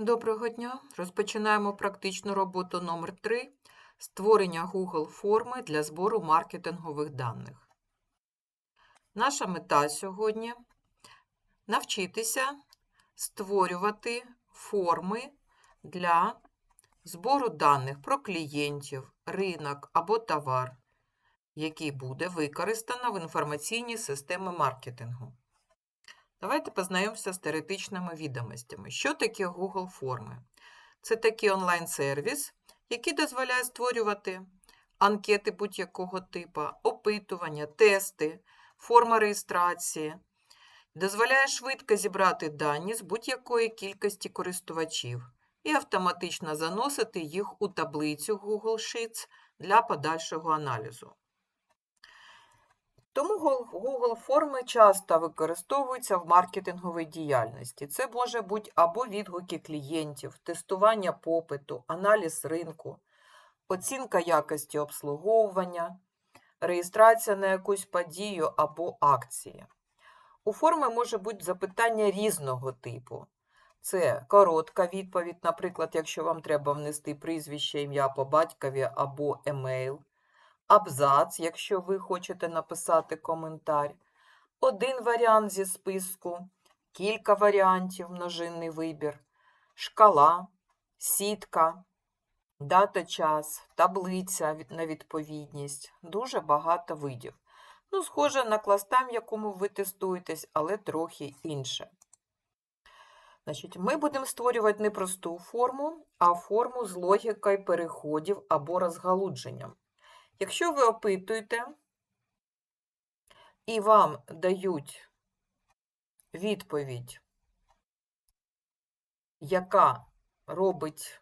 Доброго дня! Розпочинаємо практичну роботу номер 3 створення Google форми для збору маркетингових даних. Наша мета сьогодні навчитися створювати форми для збору даних про клієнтів, ринок або товар, який буде використано в інформаційній системі маркетингу. Давайте познайомимося з теоретичними відомостями. Що таке Google форми? Це такий онлайн-сервіс, який дозволяє створювати анкети будь-якого типу, опитування, тести, форма реєстрації, дозволяє швидко зібрати дані з будь-якої кількості користувачів і автоматично заносити їх у таблицю Google Sheets для подальшого аналізу. Тому Google форми часто використовуються в маркетинговій діяльності. Це може бути або відгуки клієнтів, тестування попиту, аналіз ринку, оцінка якості обслуговування, реєстрація на якусь подію або акції. У форми може бути запитання різного типу. Це коротка відповідь, наприклад, якщо вам треба внести прізвище, ім'я по батькові або емейл абзац, якщо ви хочете написати коментар, один варіант зі списку, кілька варіантів, множинний вибір, шкала, сітка, дата час, таблиця на відповідність, дуже багато видів. Ну, схоже на кластам, в якому ви тестуєтесь, але трохи інше. Значить, ми будемо створювати не просту форму, а форму з логікою переходів або розгалудженням. Якщо ви опитуєте і вам дають відповідь, яка робить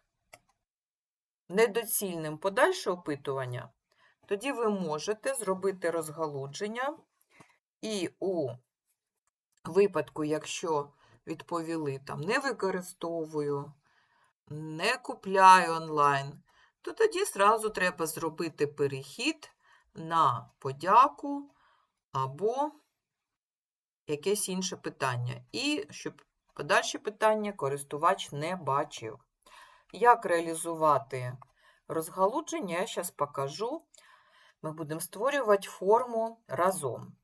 недоцільним подальше опитування, тоді ви можете зробити розгалудження. І у випадку, якщо відповіли там не використовую, не купляю онлайн, то тоді зразу треба зробити перехід на подяку або якесь інше питання. І щоб подальші питання користувач не бачив. Як реалізувати розгалудження, я зараз покажу. Ми будемо створювати форму разом.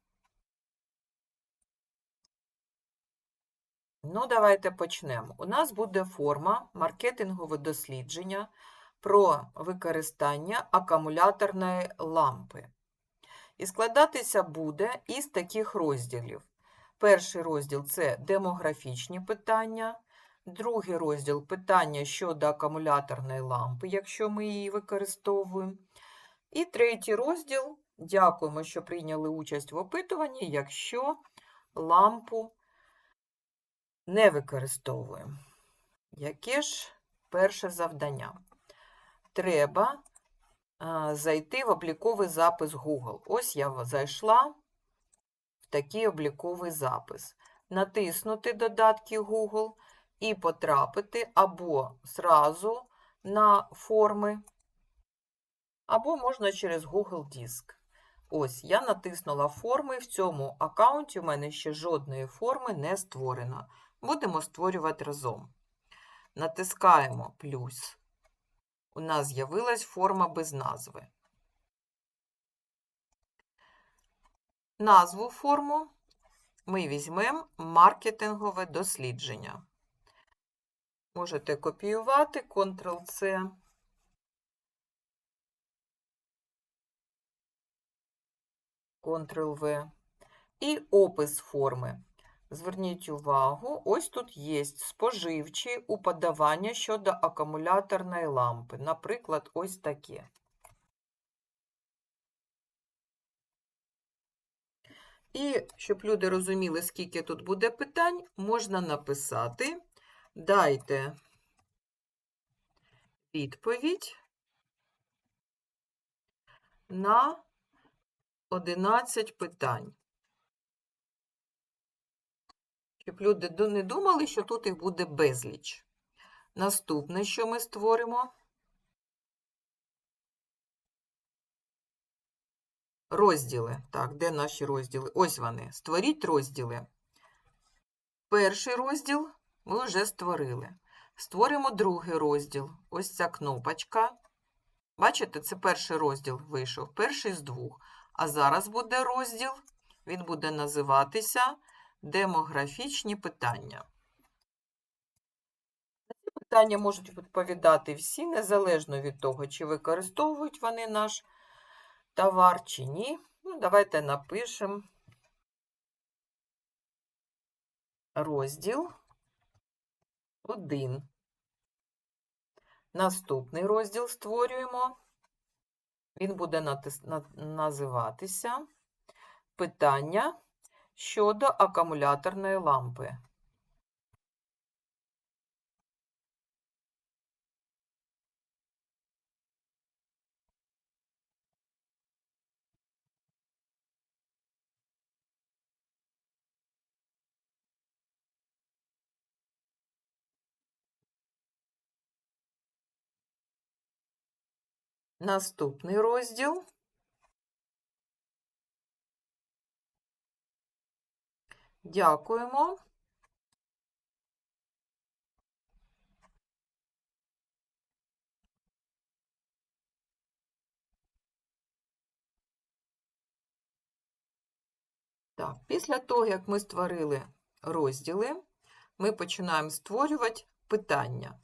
Ну, давайте почнемо. У нас буде форма маркетингове дослідження про використання акумуляторної лампи. І складатися буде із таких розділів. Перший розділ це демографічні питання, другий розділ питання щодо акумуляторної лампи, якщо ми її використовуємо. І третій розділ дякуємо, що прийняли участь в опитуванні, якщо лампу не використовуємо. Яке ж перше завдання? Треба зайти в обліковий запис Google. Ось я зайшла в такий обліковий запис. Натиснути додатки Google і потрапити або зразу на форми, або можна через Google Диск. Ось, я натиснула форми. В цьому аккаунті у мене ще жодної форми не створено. Будемо створювати разом. Натискаємо плюс. У нас з'явилась форма без назви. Назву форму ми візьмемо маркетингове дослідження. Можете копіювати Ctrl-C. Ctrl-V. І опис форми. Зверніть увагу, ось тут є споживчі уподавання щодо акумуляторної лампи. Наприклад, ось таке. І щоб люди розуміли, скільки тут буде питань, можна написати дайте відповідь на 11 питань. Щоб люди не думали, що тут їх буде безліч. Наступне, що ми створимо, розділи. Так, де наші розділи? Ось вони. Створіть розділи. Перший розділ ми вже створили. Створюємо другий розділ. Ось ця кнопочка. Бачите, це перший розділ вийшов, перший з двох. А зараз буде розділ, він буде називатися Демографічні питання. На ці питання можуть відповідати всі, незалежно від того, чи використовують вони наш товар чи ні. Ну, давайте напишемо розділ 1. Наступний розділ створюємо. Він буде називатися Питання щодо акумуляторної лампи. Наступний розділ Дякуємо. Так, після того, як ми створили розділи, ми починаємо створювати питання.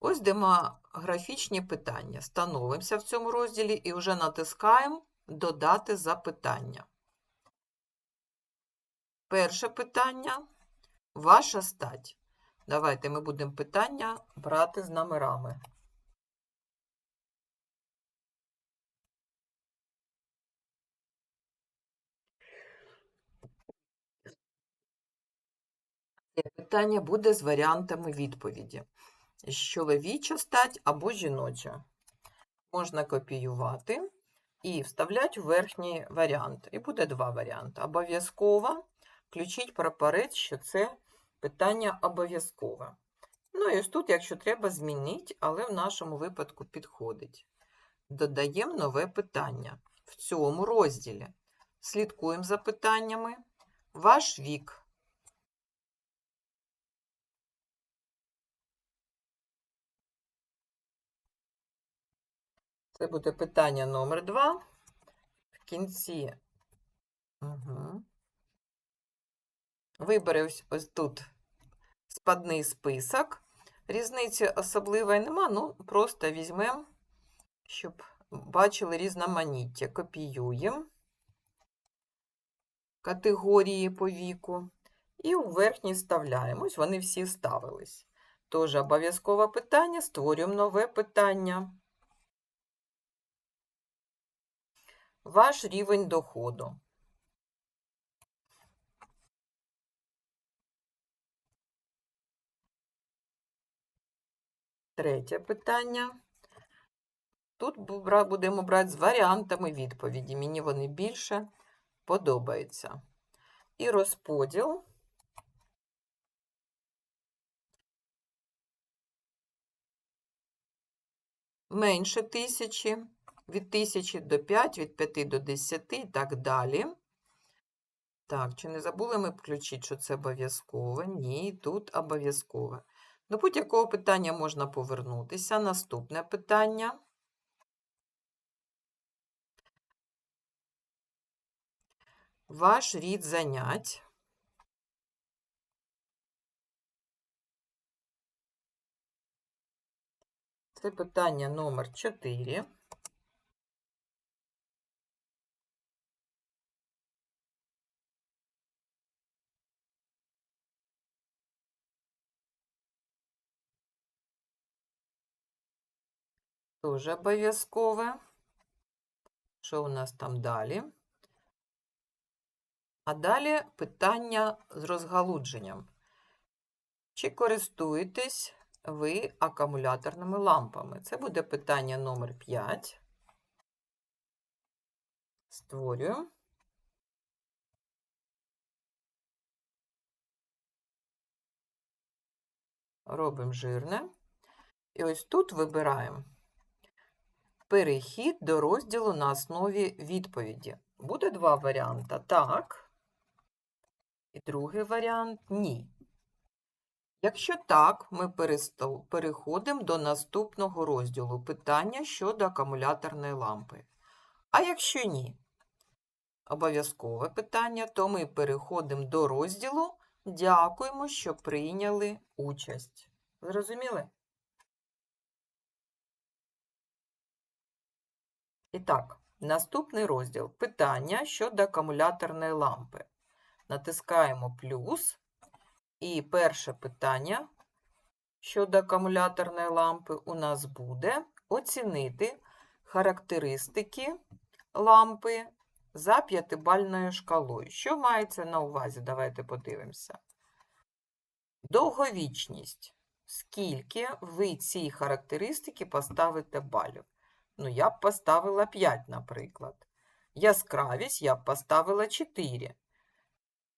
Ось демографічні питання. Становимося в цьому розділі і вже натискаємо Додати запитання. Перше питання ваша стать. Давайте ми будемо питання брати з номерами. Це питання буде з варіантами відповіді. Чоловіча стать або жіноча. Можна копіювати і вставляти в верхній варіант. І буде два варіанти. Обов'язково включіть прапорець, що це питання обов'язкове. Ну і ось тут, якщо треба, змініть, але в нашому випадку підходить. Додаємо нове питання в цьому розділі. Слідкуємо за питаннями. Ваш вік. Це буде питання номер 2 В кінці. Угу. Вибери ось, ось тут спадний список. Різниці особливої нема, ну просто візьмемо, щоб бачили різноманіття. Копіюємо категорії по віку. І у верхній вставляємо. Ось вони всі ставились. Тож обов'язкове питання, створюємо нове питання. Ваш рівень доходу. Третє питання. Тут будемо брати з варіантами відповіді. Мені вони більше подобаються. І розподіл. Менше тисячі, від тисячі до 5, від 5 до 10 і так далі. Так, чи не забули ми включити, що це обов'язкове? Ні, тут обов'язкове. До будь-якого питання можна повернутися. Наступне питання. Ваш рід занять. Це питання номер 4. Тоже обов'язкове. Що у нас там далі? А далі питання з розгалудженням. Чи користуєтесь ви акумуляторними лампами? Це буде питання номер 5. Створюю. Робимо жирне. І ось тут вибираємо перехід до розділу на основі відповіді. Буде два варіанти. Так. І другий варіант ні. Якщо так, ми переходимо до наступного розділу питання щодо акумуляторної лампи. А якщо ні, обов'язкове питання, то ми переходимо до розділу Дякуємо, що прийняли участь. Зрозуміли? І так, наступний розділ питання щодо акумуляторної лампи. Натискаємо плюс. І перше питання щодо акумуляторної лампи у нас буде оцінити характеристики лампи за п'ятибальною шкалою. Що мається на увазі? Давайте подивимося. Довговічність. Скільки ви цій характеристики поставите балів? Ну, я б поставила 5, наприклад. Яскравість я б поставила 4.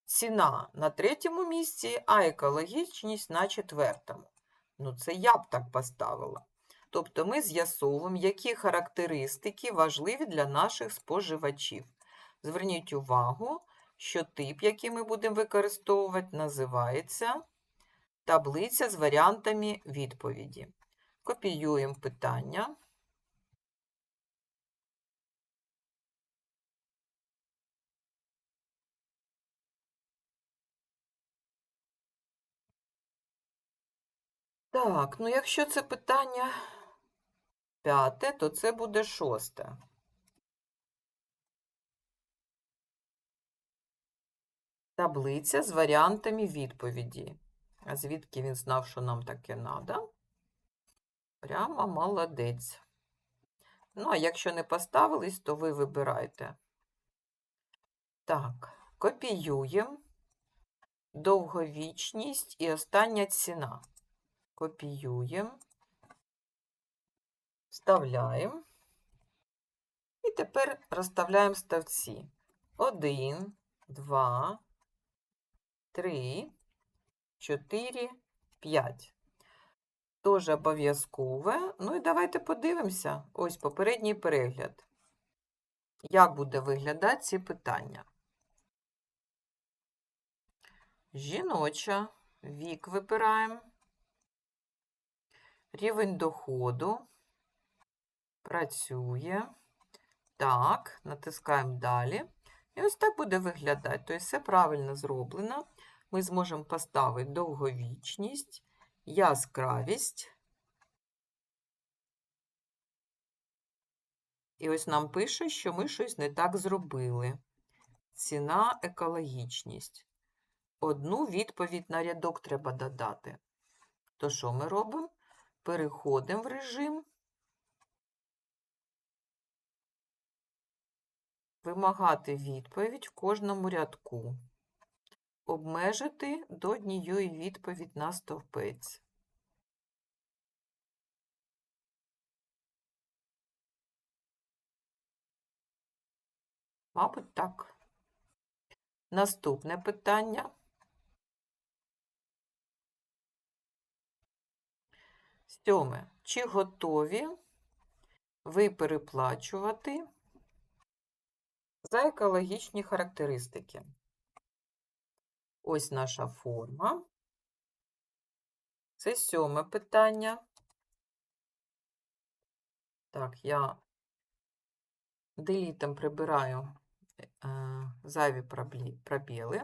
Ціна на третьому місці, а екологічність на четвертому. Ну, це я б так поставила. Тобто ми з'ясовуємо, які характеристики важливі для наших споживачів. Зверніть увагу, що тип, який ми будемо використовувати, називається таблиця з варіантами відповіді. Копіюємо питання. Так, ну якщо це питання п'яте, то це буде шосте. Таблиця з варіантами відповіді. А звідки він знав, що нам таке треба? Прямо молодець. Ну, а якщо не поставились, то ви вибирайте. Так, копіюємо. Довговічність і остання ціна. Копіюємо. Вставляємо. І тепер розставляємо ставці. 1, 2, 3, 4, 5. Теж обов'язкове. Ну і давайте подивимося. Ось попередній перегляд. Як буде виглядати ці питання? Жіноча, вік вибираємо, рівень доходу, працює. Так, натискаємо далі. І ось так буде виглядати. Тобто все правильно зроблено. Ми зможемо поставити довговічність, яскравість. І ось нам пише, що ми щось не так зробили. Ціна, екологічність. Одну відповідь на рядок треба додати. То що ми робимо? Переходимо в режим. Вимагати відповідь в кожному рядку. Обмежити до однієї відповідь на стовпець. Мабуть, так. Наступне питання. Сьоме. Чи готові ви переплачувати за екологічні характеристики? Ось наша форма. Це сьоме питання. Так, я делітом прибираю е, зайві пробіли.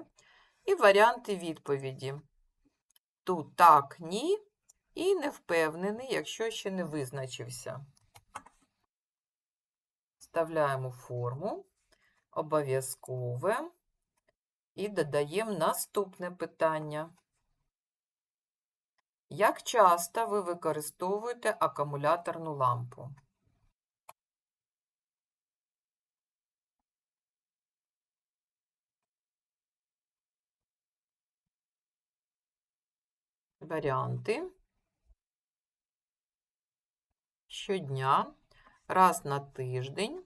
І варіанти відповіді. Тут так, ні, і не впевнений, якщо ще не визначився. Вставляємо форму, обов'язкове, і додаємо наступне питання. Як часто ви використовуєте акумуляторну лампу? Варіанти. Щодня, раз на тиждень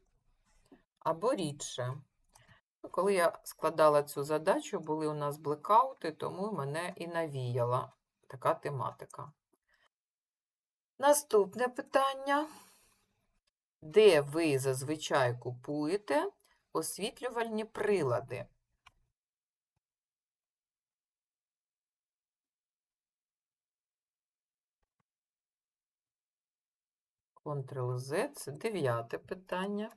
або рідше. Ну, Коли я складала цю задачу, були у нас блекаути, тому мене і навіяла така тематика. Наступне питання. Де ви зазвичай купуєте освітлювальні прилади? Ctrl-Z – це дев'яте питання.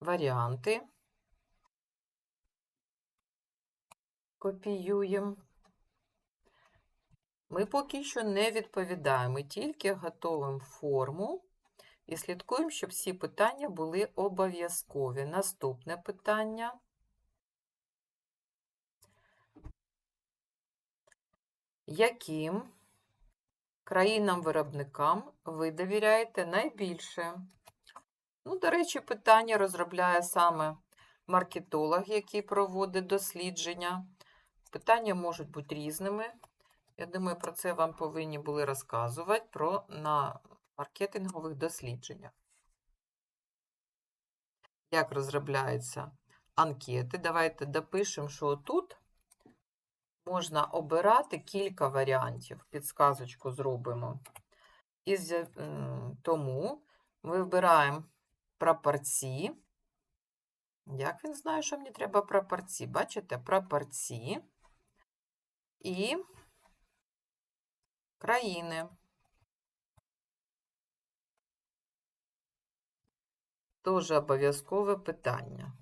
Варіанти. Копіюємо. Ми поки що не відповідаємо, тільки готуємо форму і слідкуємо, щоб всі питання були обов'язкові. Наступне питання. Яким країнам-виробникам ви довіряєте найбільше? Ну, до речі, питання розробляє саме маркетолог, який проводить дослідження. Питання можуть бути різними. Я думаю, про це вам повинні були розказувати про на маркетингових дослідженнях. Як розробляються анкети? Давайте допишемо, що тут можна обирати кілька варіантів. Підсказочку зробимо. І тому ми вибираємо прапорці. Як він знає, що мені треба прапорці? Бачите, прапорці і країни. Теж обов'язкове питання.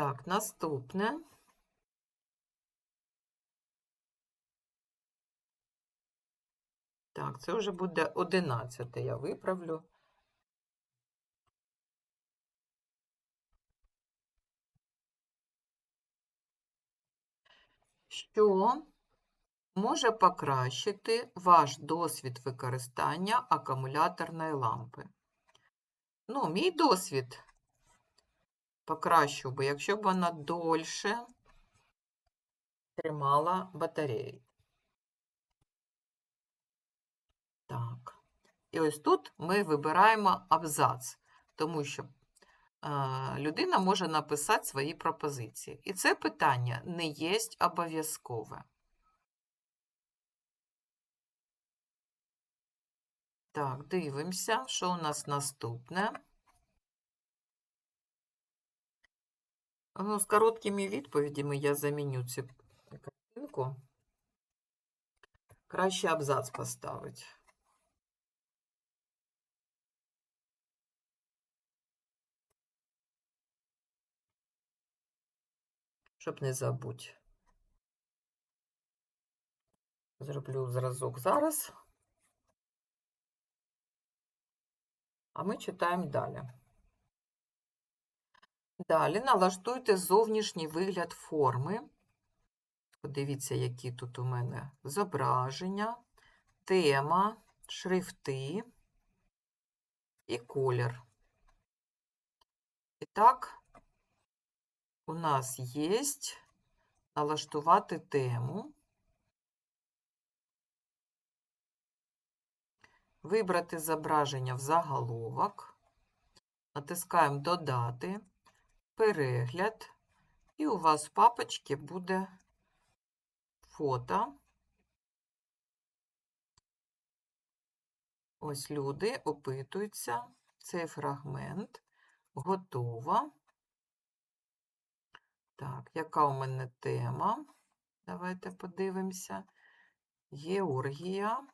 Так, наступне. Так, це вже буде 11, я виправлю. Що може покращити ваш досвід використання акумуляторної лампи? Ну, мій досвід покращив би, якщо б вона дольше тримала батарею. Так. І ось тут ми вибираємо абзац, тому що людина може написати свої пропозиції. І це питання не є обов'язкове. Так, дивимося, що у нас наступне. Ну, З короткими відповідями я заміню цю картинку. Краще абзац поставити. щоб не забути. Зроблю зразок зараз. А ми читаємо далі. Далі налаштуйте зовнішній вигляд форми. Подивіться, які тут у мене зображення, тема, шрифти і колір. І так, у нас є налаштувати тему, вибрати зображення в заголовок, натискаємо Додати, перегляд, і у вас в папочці буде фото. Ось люди опитуються, цей фрагмент готово. Так, яка у мене тема? Давайте подивимося. Георгія.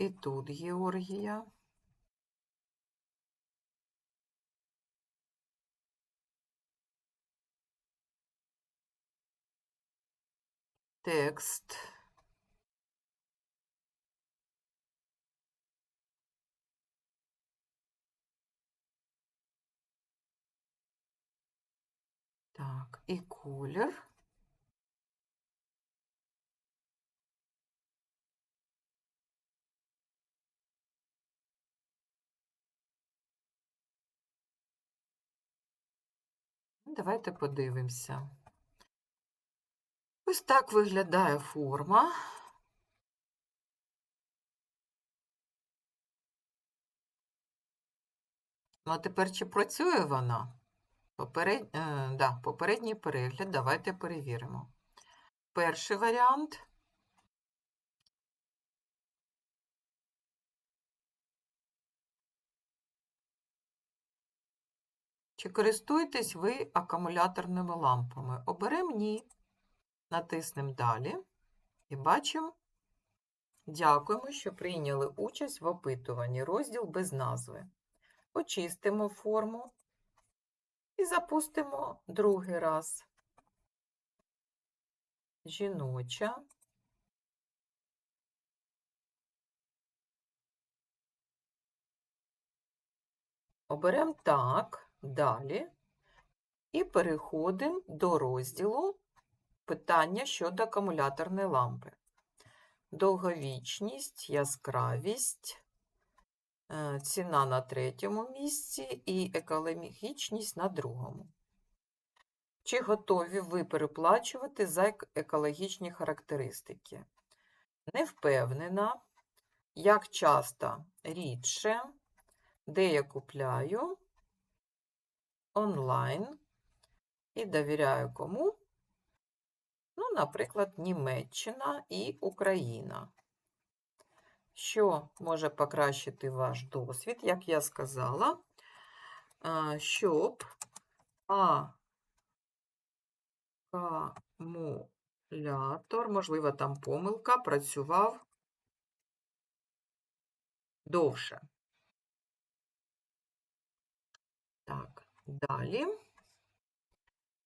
І тут Георгія. Текст. Так, і колір. Давайте подивимося. Ось так виглядає форма. Ну, а тепер чи працює вона? Поперед... Е, да, Попередній перегляд, давайте перевіримо. Перший варіант. Чи користуєтесь ви акумуляторними лампами? Оберемо ні. Натиснемо далі і бачимо. Дякуємо, що прийняли участь в опитуванні. Розділ без назви. Очистимо форму і запустимо другий раз. Жіноча. Оберемо так, далі. І переходимо до розділу питання щодо акумуляторної лампи. Довговічність, яскравість, е, ціна на третьому місці і екологічність на другому. Чи готові ви переплачувати за екологічні характеристики? Не впевнена. Як часто? Рідше. Де я купляю? Онлайн. І довіряю кому? Ну, наприклад, Німеччина і Україна. Що може покращити ваш досвід, як я сказала, щоб акумулятор, можливо, там помилка, працював довше. Так, далі.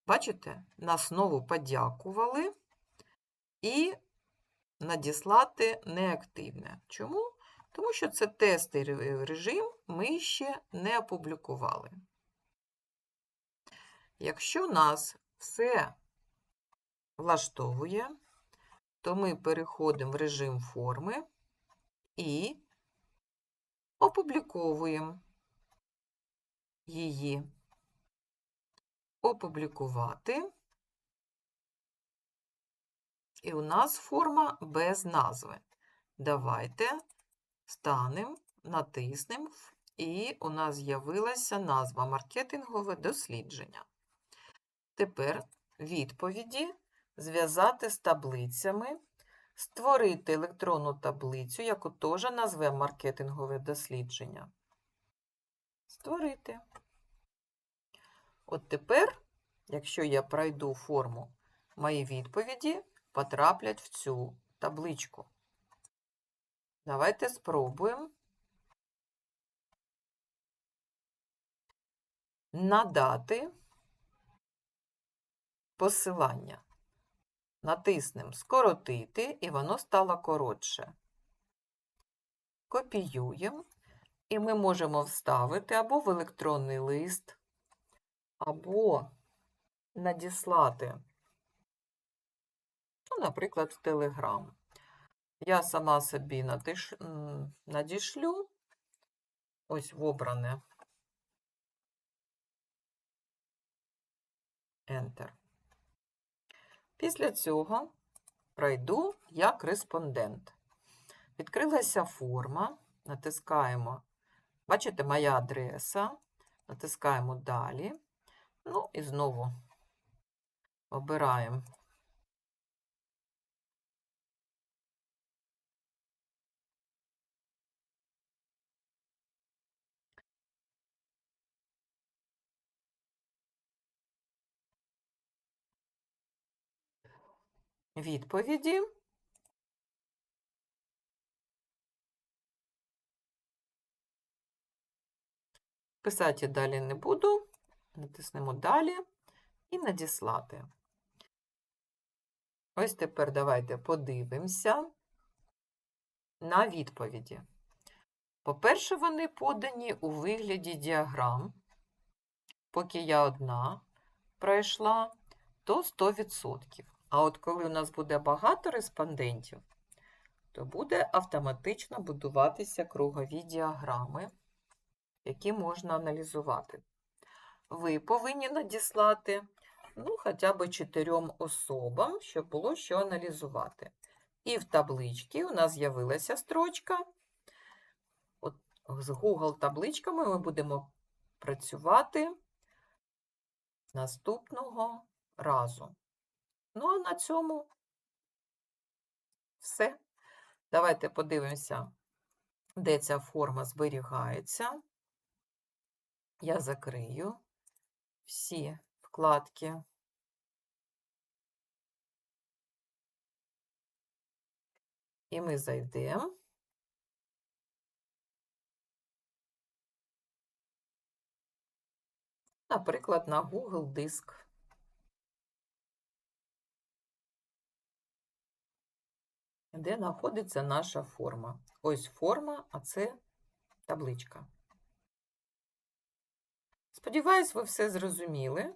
Бачите, нас знову подякували і надіслати неактивне. Чому? Тому що це тестовий режим ми ще не опублікували. Якщо нас все влаштовує, то ми переходимо в режим форми і опубліковуємо її. Опублікувати. І у нас форма без назви. Давайте станемо, натиснемо, і у нас з'явилася назва маркетингове дослідження. Тепер відповіді зв'язати з таблицями, створити електронну таблицю, яку теж назвемо маркетингове дослідження. Створити. От тепер, якщо я пройду форму, мої відповіді потраплять в цю табличку. Давайте спробуємо надати посилання. Натиснемо скоротити, і воно стало коротше. Копіюємо, і ми можемо вставити або в електронний лист, або надіслати, ну, наприклад, в Telegram. Я сама собі натиш... надішлю ось в обране Enter. Після цього пройду як респондент. Відкрилася форма, натискаємо, бачите, моя адреса, натискаємо далі. Ну і знову обираємо відповіді. Писати далі не буду. Натиснемо далі і надіслати. Ось тепер давайте подивимося на відповіді. По-перше, вони подані у вигляді діаграм. Поки я одна пройшла, то 100%. А от коли у нас буде багато респондентів, то буде автоматично будуватися кругові діаграми, які можна аналізувати. Ви повинні надіслати ну, хоча б чотирьом особам, щоб було що аналізувати. І в табличці у нас з'явилася строчка. От з Google табличками ми будемо працювати наступного разу. Ну, а на цьому Все. Давайте подивимося, де ця форма зберігається. Я закрию всі вкладки. І ми зайдемо. Наприклад, на Google Диск. Де знаходиться наша форма? Ось форма, а це табличка. Сподіваюсь, ви все зрозуміли.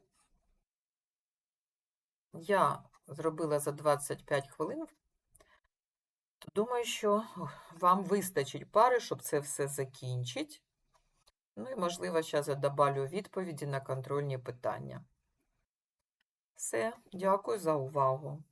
Я зробила за 25 хвилин. То думаю, що вам вистачить пари, щоб це все закінчити. Ну і, можливо, зараз я добавлю відповіді на контрольні питання. Все, дякую за увагу.